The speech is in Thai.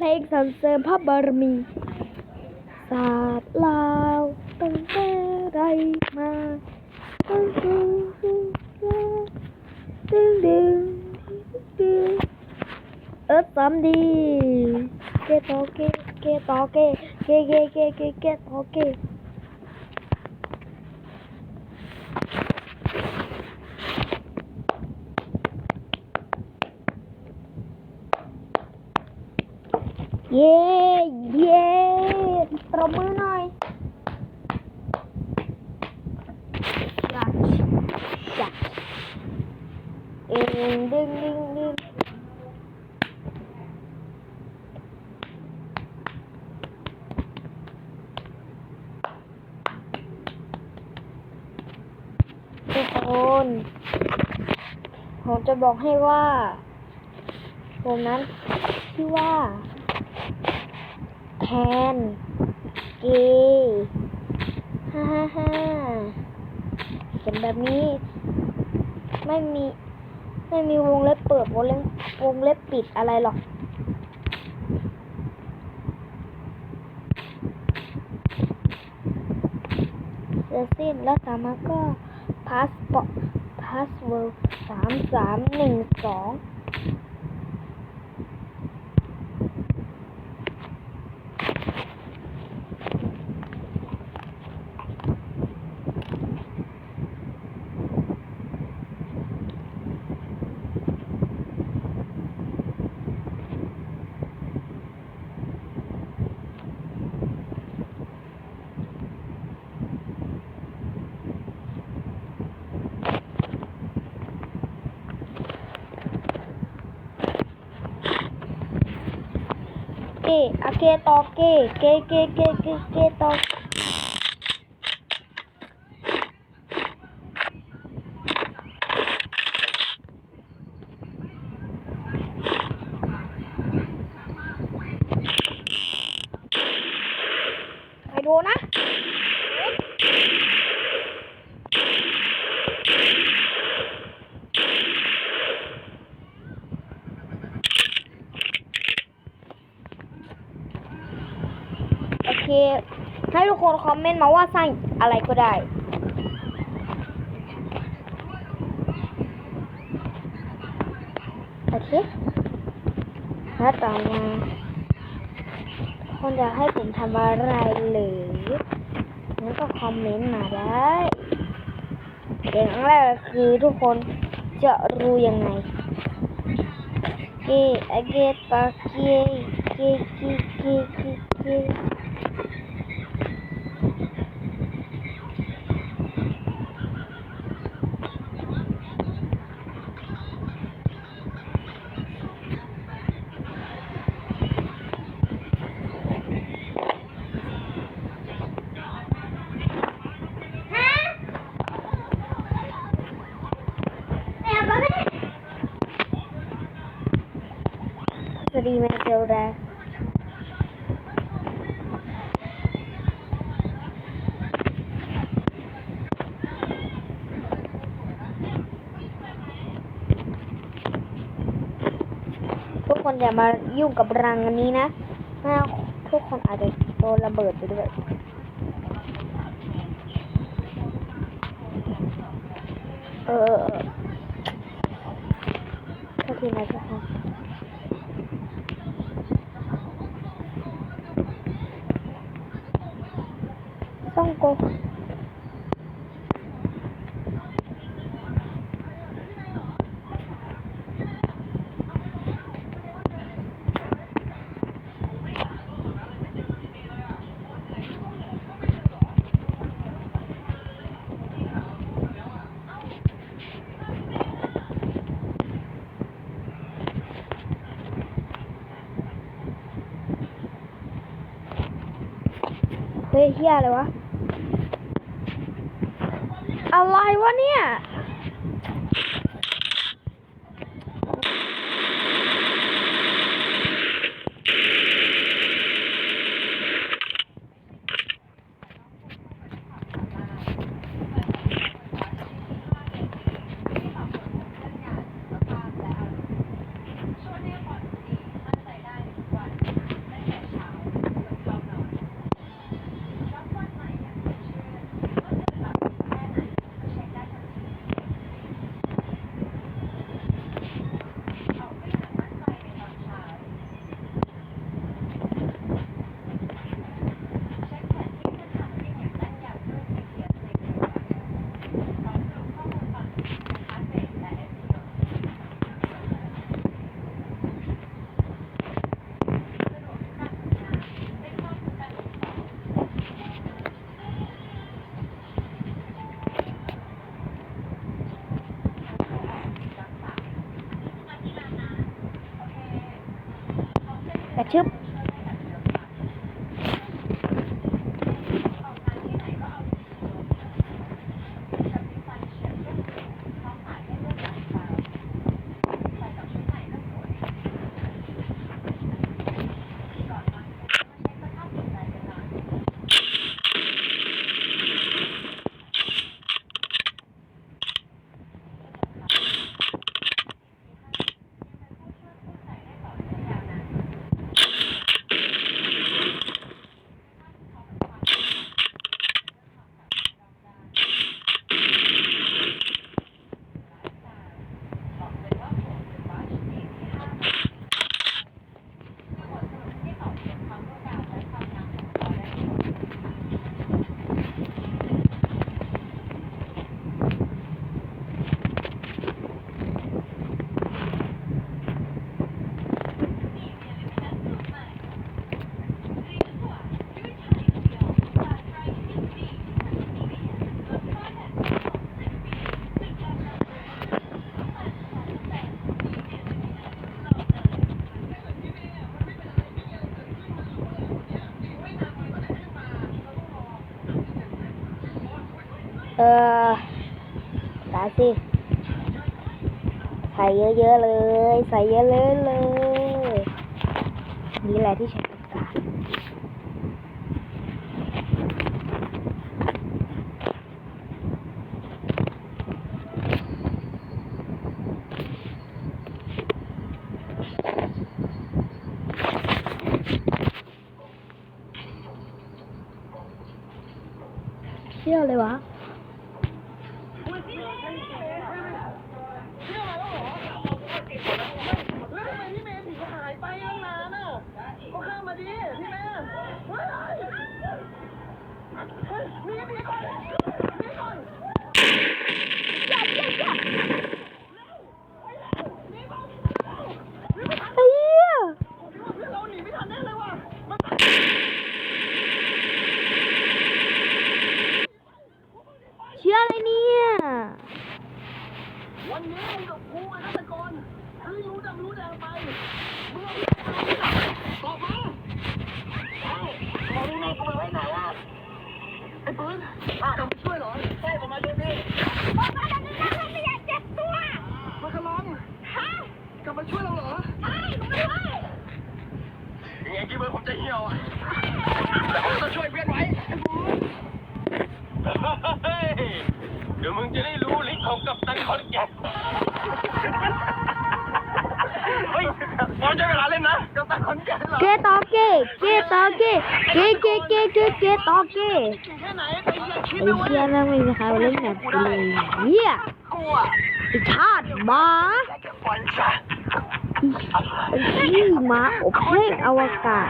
เพลงสรรเสริมพระบารมีศาสตร์ลาวตั้งแต่ไรมาตั้งแต่ดึงดึงดึงเออสามดีเกตอเกเกตอเกเกเกเกเกเกตอเกเย้เย้ปรบมือหน่อยจัดจัดเอ็ง ดึงดึงดึงทุกคนผมจะบอกให้ว่า ผมนั้นชื่อว่าแทนเกฮ่าฮ่าฮ่าเขียนแบบนี้ ไม่มี ไม่มีวงเล็บเปิดวงเล็บวงเล็บปิดอะไรหรอก เสร็จสิ้นแล้วสามารถก็พาสปอร์ตพาสเวิร์ดสามสามหนึ่งสอง เกอะเกตอเกเกเกเกเกเกตอไปดูนะ โอ เค ให้ทุกคนคอมเมนต์มาว่าสร้างอะไรก็ได้ โอเคแล้วต่อมาคนอยากให้ผมทำอะไรหรืองั้นก็คอมเมนต์มาได้อย่างแรกคือทุกคนจะรู้ยังไงเกอเกตาเกเกเกเกเกเก สวัสดีแม่เจลแรทุกคนอย่ามายุ่งกับรังอันนี้นะไม่งั้นทุกคนอาจจะโดนระเบิดไปด้วยเออเออเออทีนะทุกคน ต้องโกเฮ้ยเฮียอะไรวะ อะไรวะเนี่ย เชึบ เออสาสิ ใส่เยอะๆเลย ใส่เยอะเลยเลย นี่แหละที่ฉันต้องการ เชื่อเลยวะ แล้วทำไมพี่เมย์ถึงหายไปตั้งนานอะ ก็ข้ามมาดิพี่เมย์เฮ้ยเฮ้ยหนีหนีก่อนหนีก่อน ไอ้เหี้ยเพื่อนเราหนีไม่ทันแน่เลยะมันเชื่ออะไรเนี่ย วันนี้กับกูไอ้ฆาตกรเฮ้ยรู้ดำรู้แดงไป คิดว่าผมจะเหี่ยวอะแต่ผมจะช่วยเพื่อนไว้ไอ้บูเฮ้ยเดี๋ยวมึงจะได้รู้ลิงของกัปตันขอนแก่นเฮ้ยบอลใช้เวลา เกตอนแก่นเกตอเกเกต่อเกเกเกเกเกเกตอเกเก่งแค่ไหนไอ้เหี้ยคิดไอ้นะเว้ยเหี้ยแม่งไม่มีใครเล่นแบบเลยเฮียไอ้ชาติหมาอยากจะฟันซะไอ้ขี้หมาอบแห้งอวกาศ